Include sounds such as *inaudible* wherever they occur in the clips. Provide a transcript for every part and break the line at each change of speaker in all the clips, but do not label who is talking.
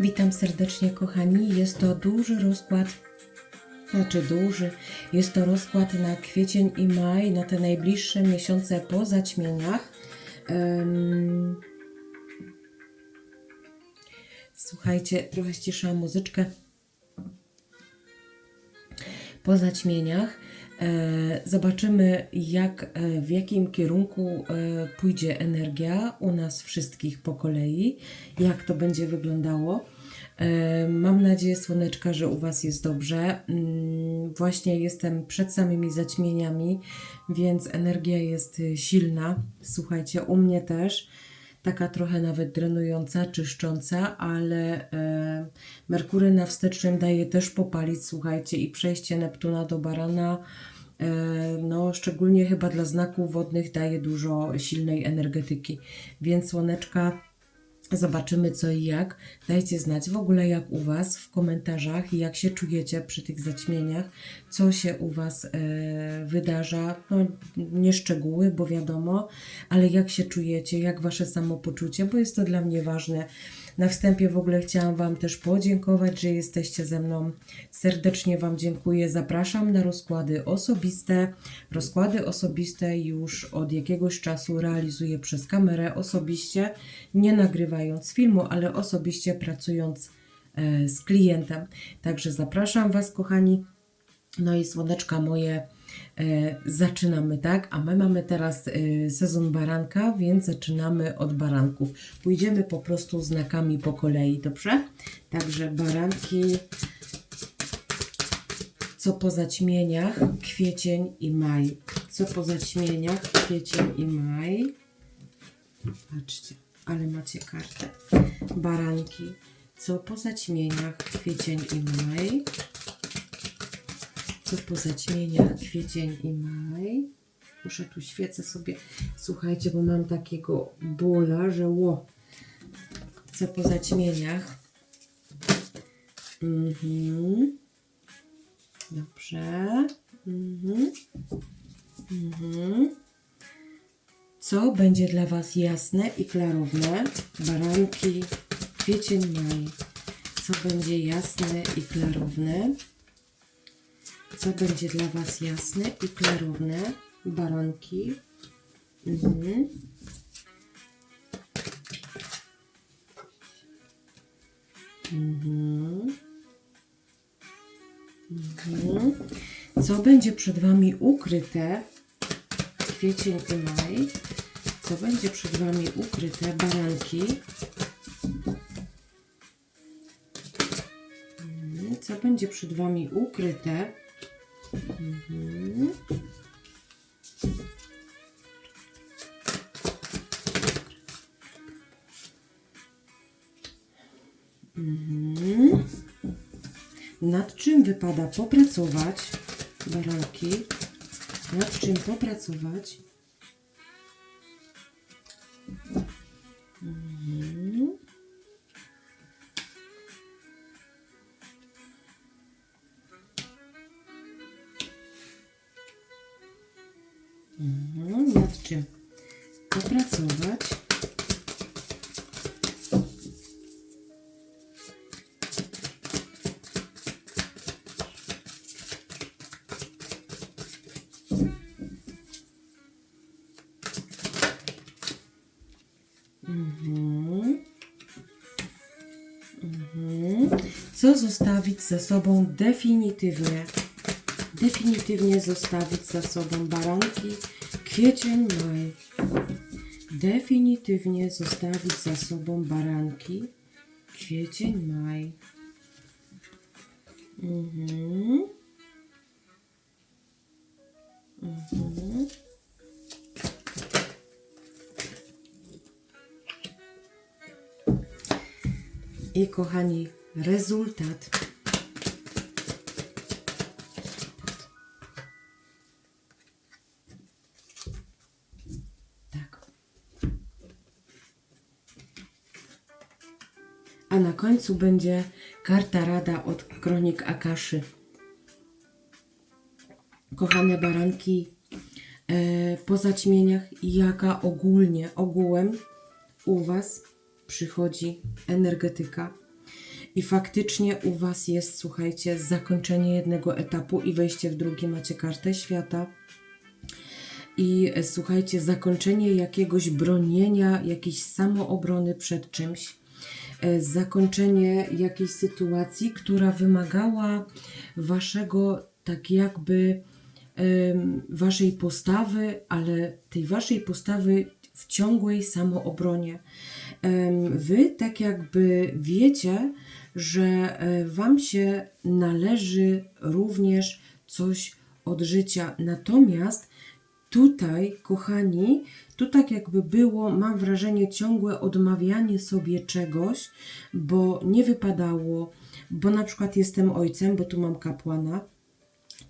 Witam serdecznie, kochani. Jest to duży rozkład, znaczy duży. Jest to rozkład na kwiecień i maj, na te najbliższe miesiące po zaćmieniach. Em, Słuchajcie, trochę ściszyłam muzyczkę. Po zaćmieniach zobaczymy, jak, e, w jakim kierunku e, pójdzie energia u nas wszystkich po kolei, jak to będzie wyglądało. E, Mam nadzieję, słoneczka, że u Was jest dobrze. Mm, Właśnie jestem przed samymi zaćmieniami, więc energia jest silna. Słuchajcie, u mnie też taka trochę nawet drenująca, czyszcząca, ale e, Merkury na wstecznym daje też popalić, słuchajcie, i przejście Neptuna do Barana, e, no szczególnie chyba dla znaków wodnych daje dużo silnej energetyki, więc słoneczka Zobaczymy co i jak. Dajcie znać w ogóle jak u Was w komentarzach i jak się czujecie przy tych zaćmieniach, co się u Was e, wydarza. No, nie szczegóły, bo wiadomo, ale jak się czujecie, jak Wasze samopoczucie, bo jest to dla mnie ważne. Na wstępie w ogóle chciałam Wam też podziękować, że jesteście ze mną. Serdecznie Wam dziękuję. Zapraszam na rozkłady osobiste. Rozkłady osobiste już od jakiegoś czasu realizuję przez kamerę osobiście, nie nagrywając filmu, ale osobiście pracując e, z klientem. Także zapraszam Was, kochani. No i słoneczka moje, zaczynamy, tak? A my mamy teraz e, sezon baranka, więc zaczynamy od baranków. Pójdziemy po prostu znakami po kolei, dobrze? Także baranki, co po zaćmieniach, kwiecień i maj. Co po zaćmieniach, kwiecień i maj. Patrzcie, ale macie kartę. Baranki, co po zaćmieniach, kwiecień i maj co po zaćmieniach kwiecień i maj. Muszę tu świecę sobie, słuchajcie, bo mam takiego bóla, że ło. Co po zaćmieniach. Mhm. Dobrze. Mhm. Mhm. Co będzie dla Was jasne i klarowne? Baranki, kwiecień, maj. Co będzie jasne i klarowne? Co będzie dla Was jasne i klarowne. Baranki. Mhm. Mhm. Mhm. Co będzie przed Wami ukryte? Kwiecień i maj. Co będzie przed Wami ukryte? Baranki. Mhm. Co będzie przed Wami ukryte? Mhm. Mhm. Nad czym wypada popracować? Baranki. Nad czym popracować? Czym popracować. Mhm. Mhm. Co zostawić za sobą definitywnie? definitywnie zostawić za sobą baranki, kwiecień, maj. Definitywnie zostawić za sobą baranki, kwiecień, maj. Mhm. Mhm. I kochani, rezultat. Końcu będzie karta rada od kronik Akaszy. Kochane baranki, e, po zaćmieniach, jaka ogólnie, ogółem u Was przychodzi energetyka. I faktycznie u Was jest, słuchajcie, zakończenie jednego etapu i wejście w drugi. Macie kartę świata. I e, słuchajcie, zakończenie jakiegoś bronienia, jakiejś samoobrony przed czymś. E, Zakończenie jakiejś sytuacji, która wymagała Waszego, tak jakby, Waszej postawy, ale tej Waszej postawy w ciągłej samoobronie. Wy tak jakby wiecie, że e, Wam się należy również coś od życia. Natomiast tutaj, kochani, tu tak jakby było, mam wrażenie, ciągłe odmawianie sobie czegoś, bo nie wypadało, bo na przykład jestem ojcem, bo tu mam kapłana,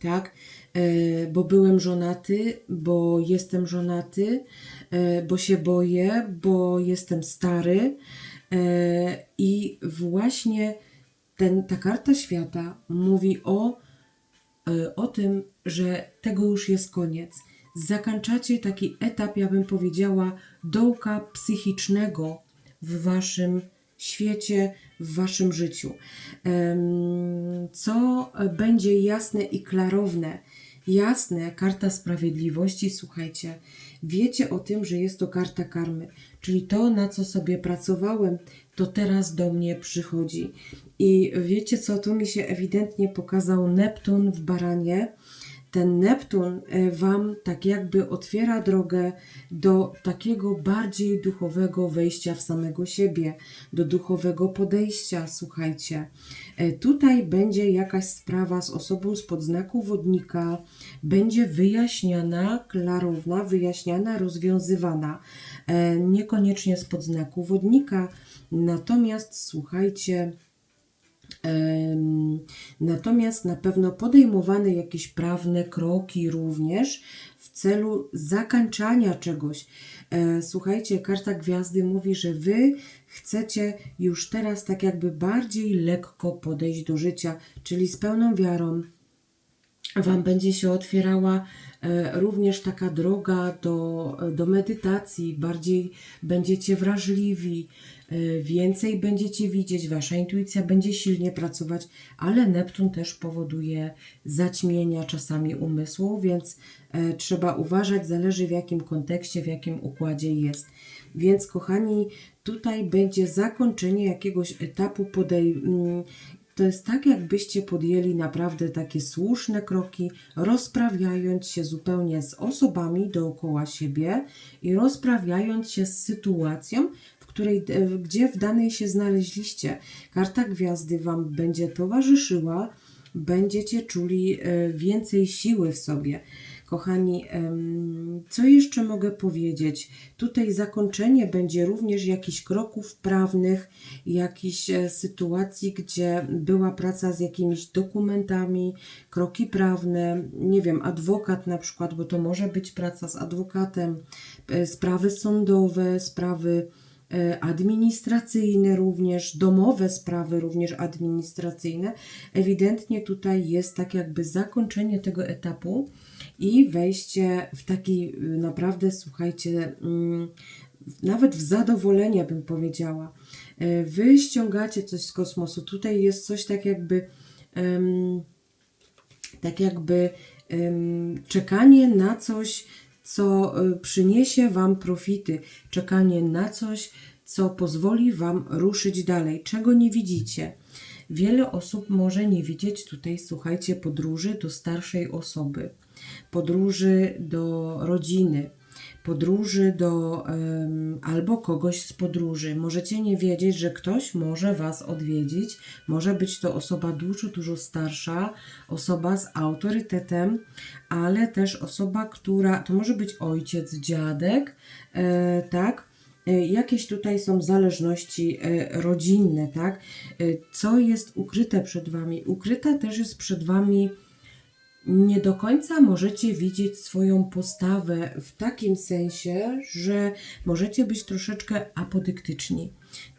tak, e, bo byłem żonaty, bo jestem żonaty, e, bo się boję, bo jestem stary e, i właśnie ten, ta karta świata mówi o, o tym, że tego już jest koniec. Zakończacie taki etap, ja bym powiedziała, dołka psychicznego w waszym świecie, w waszym życiu. Co będzie jasne i klarowne? Jasne, karta sprawiedliwości, słuchajcie, wiecie o tym, że jest to karta karmy, czyli to, na co sobie pracowałem, to teraz do mnie przychodzi. I wiecie co, tu mi się ewidentnie pokazał Neptun w baranie. Ten Neptun e, Wam tak jakby otwiera drogę do takiego bardziej duchowego wejścia w samego siebie, do duchowego podejścia, słuchajcie. E, Tutaj będzie jakaś sprawa z osobą z podznaku wodnika, będzie wyjaśniana, klarowna, wyjaśniana, rozwiązywana. E, Niekoniecznie z podznaku wodnika, natomiast słuchajcie, Natomiast na pewno podejmowane jakieś prawne kroki również w celu zakończania czegoś. E, Słuchajcie, karta gwiazdy mówi, że wy chcecie już teraz tak jakby bardziej lekko podejść do życia, czyli z pełną wiarą, Wam będzie się otwierała e, również taka droga do, do medytacji, bardziej będziecie wrażliwi, więcej będziecie widzieć, Wasza intuicja będzie silnie pracować, ale Neptun też powoduje zaćmienia czasami umysłu, więc e, trzeba uważać, zależy w jakim kontekście, w jakim układzie jest. Więc kochani, tutaj będzie zakończenie jakiegoś etapu podej mm, to jest tak, jakbyście podjęli naprawdę takie słuszne kroki, rozprawiając się zupełnie z osobami dookoła siebie i rozprawiając się z sytuacją, której, e, gdzie w danej się znaleźliście. Karta gwiazdy Wam będzie towarzyszyła, będziecie czuli e, więcej siły w sobie. Kochani, co jeszcze mogę powiedzieć? Tutaj zakończenie będzie również jakichś kroków prawnych, jakichś e, sytuacji, gdzie była praca z jakimiś dokumentami, kroki prawne, nie wiem, adwokat na przykład, bo to może być praca z adwokatem, sprawy sądowe, sprawy administracyjne również, domowe sprawy również administracyjne. Ewidentnie tutaj jest tak jakby zakończenie tego etapu i wejście w taki y, naprawdę, słuchajcie, mm, nawet w zadowolenie bym powiedziała. E, Wy ściągacie coś z kosmosu. Tutaj jest coś tak jakby tak jakby czekanie na coś, co e, przyniesie Wam profity, czekanie na coś, co pozwoli Wam ruszyć dalej, czego nie widzicie. Wiele osób może nie widzieć tutaj, słuchajcie, podróży do starszej osoby, podróży do rodziny, podróży do albo kogoś z podróży. Możecie nie wiedzieć, że ktoś może Was odwiedzić. Może być to osoba dużo, dużo starsza, osoba z autorytetem, ale też osoba, która to może być ojciec, dziadek, e, tak? E, Jakieś tutaj są zależności e, rodzinne, tak? Co jest ukryte przed Wami? Ukryta też jest przed Wami nie do końca możecie widzieć swoją postawę w takim sensie, że możecie być troszeczkę apodyktyczni,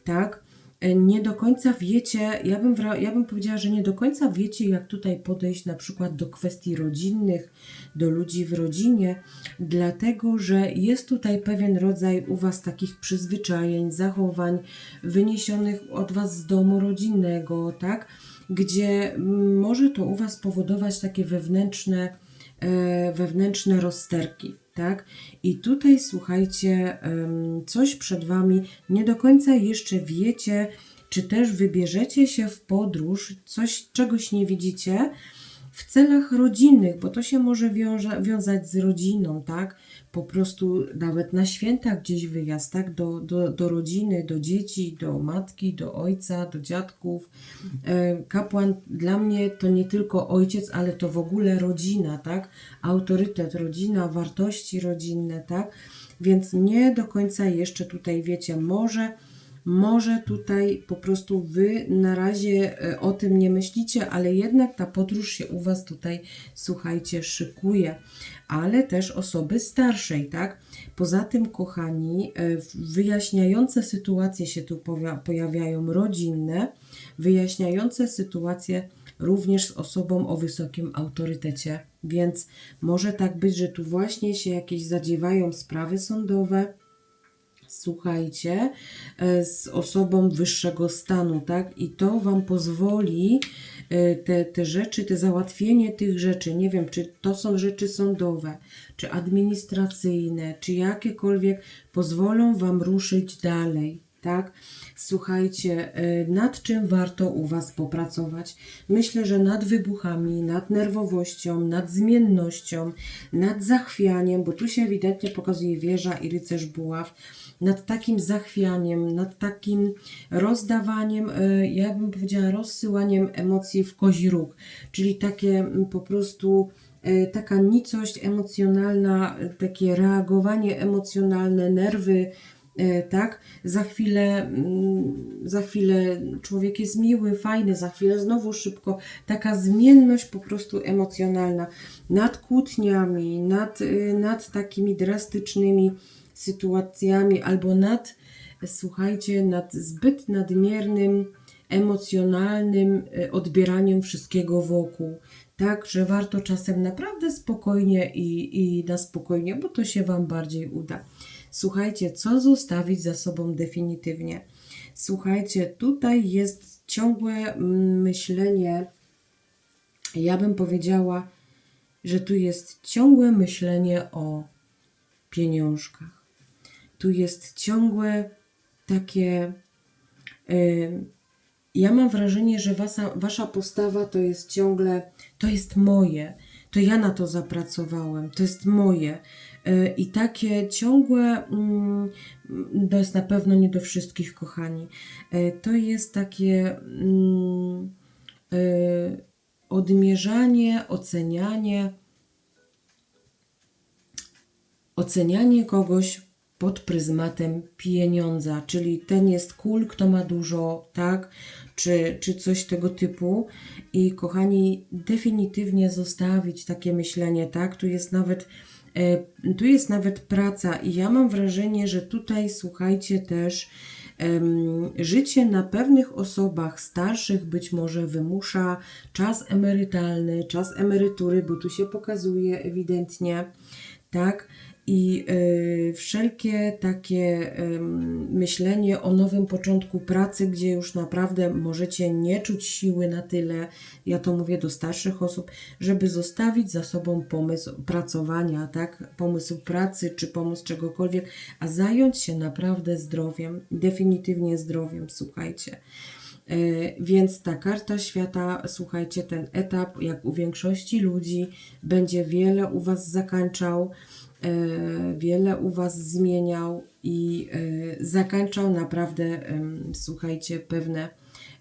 tak? e, nie do końca wiecie, ja bym, ja bym powiedziała, że nie do końca wiecie, jak tutaj podejść na przykład do kwestii rodzinnych, do ludzi w rodzinie, dlatego że jest tutaj pewien rodzaj u Was takich przyzwyczajeń, zachowań wyniesionych od Was z domu rodzinnego, tak? Gdzie może to u Was powodować takie wewnętrzne, e, wewnętrzne rozterki, tak? I tutaj słuchajcie, coś przed Wami, nie do końca jeszcze wiecie, czy też wybierzecie się w podróż, coś, czegoś nie widzicie, w celach rodzinnych, bo to się może wiązać z rodziną, tak? Po prostu nawet na święta gdzieś wyjazd, tak? Do, do, do rodziny, do dzieci, do matki, do ojca, do dziadków. E, Kapłan dla mnie to nie tylko ojciec, ale to w ogóle rodzina, tak? Autorytet, rodzina, wartości rodzinne, tak? Więc nie do końca jeszcze tutaj wiecie, może może tutaj po prostu wy na razie e, o tym nie myślicie, ale jednak ta podróż się u was tutaj, słuchajcie, szykuje. Ale też osoby starszej, tak? Poza tym, kochani, e, wyjaśniające sytuacje się tu pojawiają rodzinne, wyjaśniające sytuacje również z osobą o wysokim autorytecie. Więc może tak być, że tu właśnie się jakieś zadziewają sprawy sądowe, słuchajcie, e, z osobą wyższego stanu, tak? I to Wam pozwoli e, te, te rzeczy, te załatwienie tych rzeczy, nie wiem, czy to są rzeczy sądowe, czy administracyjne, czy jakiekolwiek, pozwolą Wam ruszyć dalej, tak? Słuchajcie, e, nad czym warto u Was popracować? Myślę, że nad wybuchami, nad nerwowością, nad zmiennością, nad zachwianiem, bo tu się ewidentnie pokazuje wieża i rycerz buław, nad takim zachwianiem, nad takim rozdawaniem, e, ja bym powiedziała, rozsyłaniem emocji w kozi róg, czyli takie mm, po prostu e, taka nicość emocjonalna, takie reagowanie emocjonalne, nerwy, e, tak? Za chwilę, mm, za chwilę człowiek jest miły, fajny, za chwilę znowu szybko. Taka zmienność po prostu emocjonalna nad kłótniami, nad, nad takimi drastycznymi sytuacjami albo nad, słuchajcie, nad zbyt nadmiernym emocjonalnym y, odbieraniem wszystkiego wokół. Tak, że warto czasem naprawdę spokojnie i, i na spokojnie, bo to się Wam bardziej uda. Słuchajcie, co zostawić za sobą definitywnie? Słuchajcie, tutaj jest ciągłe mm, myślenie, ja bym powiedziała, że tu jest ciągłe myślenie o pieniążkach. Tu jest ciągłe takie. y, ja mam wrażenie, że wasza, wasza postawa to jest ciągle, to jest moje, to ja na to zapracowałem, to jest moje. Y, I takie ciągłe, mm, to jest na pewno nie do wszystkich, kochani, y, to jest takie mm, odmierzanie, ocenianie, ocenianie kogoś pod pryzmatem pieniądza, czyli ten jest cool, kto ma dużo, tak? Czy, czy coś tego typu. I kochani, definitywnie zostawić takie myślenie, tak? Tu jest nawet, e, tu jest nawet praca, i ja mam wrażenie, że tutaj słuchajcie też. Życie na pewnych osobach starszych być może wymusza czas emerytalny, czas emerytury, bo tu się pokazuje ewidentnie, tak? Wszelkie takie myślenie o nowym początku pracy, gdzie już naprawdę możecie nie czuć siły na tyle, ja to mówię do starszych osób, żeby zostawić za sobą pomysł pracowania, tak? Pomysł pracy czy pomysł czegokolwiek, a zająć się naprawdę zdrowiem, definitywnie zdrowiem, słuchajcie. E, Więc ta karta świata, słuchajcie, ten etap, jak u większości ludzi, będzie wiele u Was zakańczał, wiele u Was zmieniał i e, zakańczał naprawdę, słuchajcie, pewne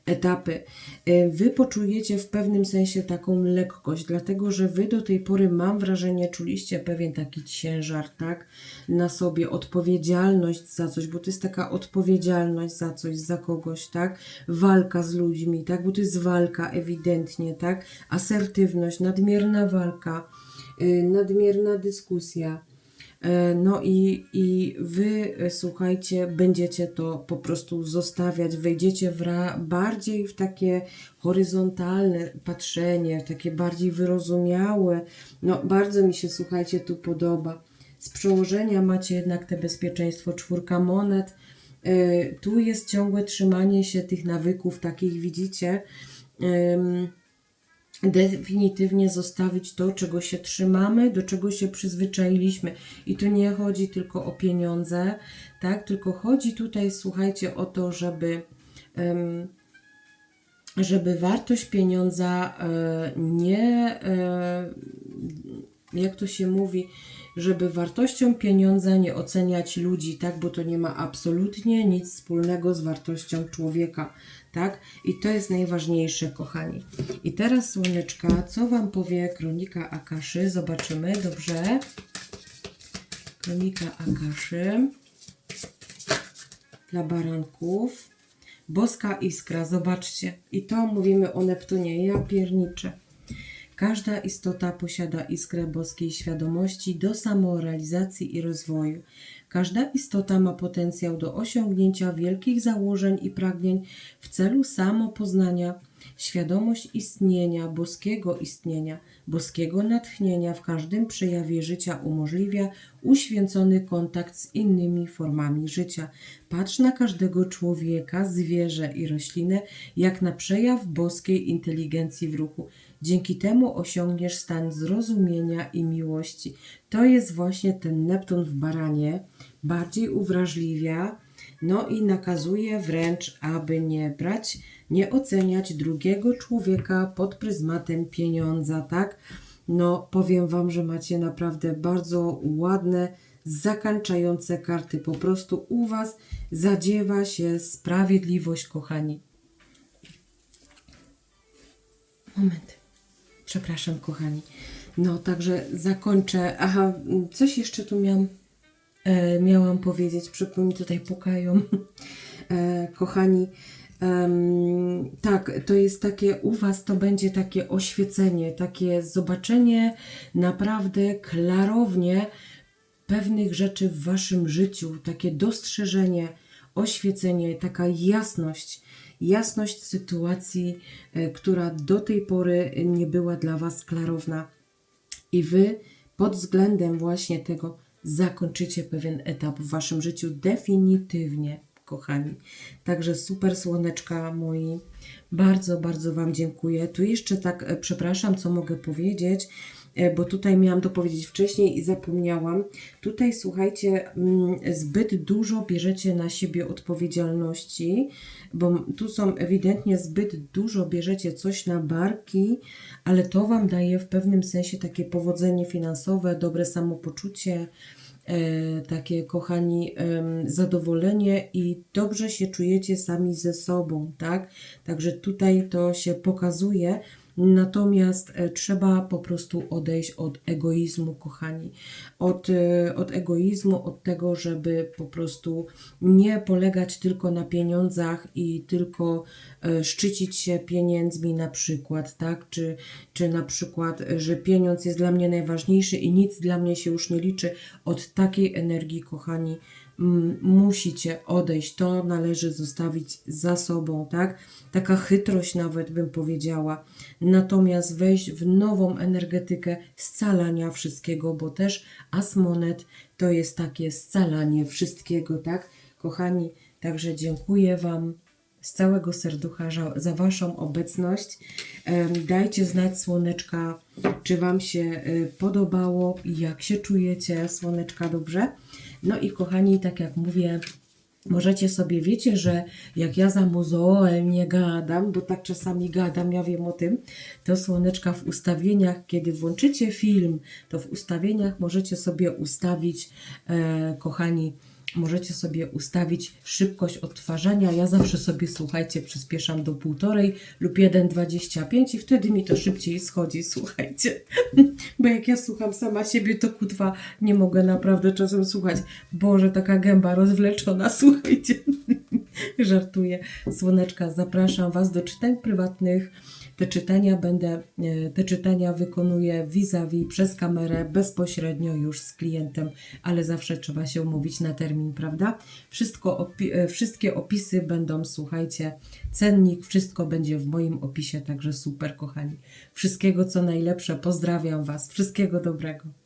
etapy. E, Wy poczujecie w pewnym sensie taką lekkość, dlatego że Wy do tej pory, mam wrażenie, czuliście pewien taki ciężar, tak? Na sobie, odpowiedzialność za coś, bo to jest taka odpowiedzialność za coś, za kogoś, tak? Walka z ludźmi, tak? Bo to jest walka ewidentnie, tak? Asertywność, nadmierna walka, y, nadmierna dyskusja. E, No i, i wy, e, słuchajcie, będziecie to po prostu zostawiać, wejdziecie w ra, bardziej w takie horyzontalne patrzenie, takie bardziej wyrozumiałe. No, bardzo mi się, słuchajcie, tu podoba. Z przełożenia macie jednak te bezpieczeństwo, czwórka monet. E, Tu jest ciągłe trzymanie się tych nawyków, takich widzicie. Definitywnie zostawić to, czego się trzymamy, do czego się przyzwyczailiśmy. I tu nie chodzi tylko o pieniądze, tak? Tylko chodzi tutaj, słuchajcie, o to, żeby. żeby wartość pieniądza e, nie, e, jak to się mówi, żeby wartością pieniądza nie oceniać ludzi, tak, bo to nie ma absolutnie nic wspólnego z wartością człowieka, tak, i to jest najważniejsze, kochani. I teraz, słoneczka, co Wam powie kronika Akaszy? Zobaczymy, dobrze? Kronika Akaszy dla baranków. Boska iskra, zobaczcie. I to mówimy o Neptunie. Ja pierniczę. Każda istota posiada iskrę boskiej świadomości do samorealizacji i rozwoju. Każda istota ma potencjał do osiągnięcia wielkich założeń i pragnień w celu samopoznania. Świadomość istnienia, boskiego istnienia, boskiego natchnienia w każdym przejawie życia umożliwia uświęcony kontakt z innymi formami życia. Patrz na każdego człowieka, zwierzę i roślinę jak na przejaw boskiej inteligencji w ruchu. Dzięki temu osiągniesz stan zrozumienia i miłości. To jest właśnie ten Neptun w baranie. Bardziej uwrażliwia, no i nakazuje wręcz, aby nie brać, nie oceniać drugiego człowieka pod pryzmatem pieniądza, tak? No, powiem Wam, że macie naprawdę bardzo ładne, zakańczające karty. Po prostu u Was zadziewa się sprawiedliwość, kochani. Moment. Przepraszam, kochani. No, także zakończę. Aha, coś jeszcze tu miałam, e, miałam powiedzieć. Przypomnij, tutaj pukają. *laughs* E, kochani, tak, to jest takie, u Was to będzie takie oświecenie, takie zobaczenie naprawdę klarownie pewnych rzeczy w Waszym życiu, takie dostrzeżenie, oświecenie, taka jasność, jasność sytuacji, e, która do tej pory nie była dla Was klarowna. I Wy pod względem właśnie tego zakończycie pewien etap w Waszym życiu definitywnie, kochani. Także super słoneczka moi. Bardzo, bardzo Wam dziękuję. Tu jeszcze tak, e, przepraszam, co mogę powiedzieć, bo tutaj miałam to powiedzieć wcześniej i zapomniałam. Tutaj słuchajcie, mm, zbyt dużo bierzecie na siebie odpowiedzialności, bo tu są ewidentnie zbyt dużo bierzecie coś na barki, ale to Wam daje w pewnym sensie takie powodzenie finansowe, dobre samopoczucie, e, takie kochani zadowolenie i dobrze się czujecie sami ze sobą, tak? Także tutaj to się pokazuje. Natomiast e, trzeba po prostu odejść od egoizmu, kochani. Od, e, od egoizmu, od tego, żeby po prostu nie polegać tylko na pieniądzach i tylko e, szczycić się pieniędzmi na przykład, tak? Czy, czy na przykład, że pieniądz jest dla mnie najważniejszy i nic dla mnie się już nie liczy. Od takiej energii, kochani, musicie odejść. To należy zostawić za sobą, tak? Taka chytrość nawet bym powiedziała. Natomiast wejść w nową energetykę scalania wszystkiego, bo też asmonet to jest takie scalanie wszystkiego, tak? Kochani, także dziękuję Wam z całego serducha za- Waszą obecność. Dajcie znać, słoneczka, czy Wam się y, podobało, jak się czujecie, słoneczka, dobrze? No i kochani, tak jak mówię, możecie sobie, wiecie, że jak ja za nie gadam, bo tak czasami gadam, ja wiem o tym, to słoneczka w ustawieniach, kiedy włączycie film, to w ustawieniach możecie sobie ustawić, e, kochani, możecie sobie ustawić szybkość odtwarzania. Ja zawsze sobie, słuchajcie, przyspieszam do półtorej lub 1,25 i wtedy mi to szybciej schodzi, słuchajcie. *laughs* Bo jak ja słucham sama siebie, to kutwa nie mogę naprawdę czasem słuchać. Boże, taka gęba rozwleczona, *laughs* słuchajcie. Żartuję. Słoneczka, zapraszam Was do czytań prywatnych Te czytania będę, e, te czytania wykonuję vis-a-vis przez kamerę bezpośrednio już z klientem, ale zawsze trzeba się umówić na termin, prawda? Wszystko opi- e, wszystkie opisy będą, słuchajcie, cennik, wszystko będzie w moim opisie, także super, kochani. Wszystkiego co najlepsze, pozdrawiam Was, wszystkiego dobrego.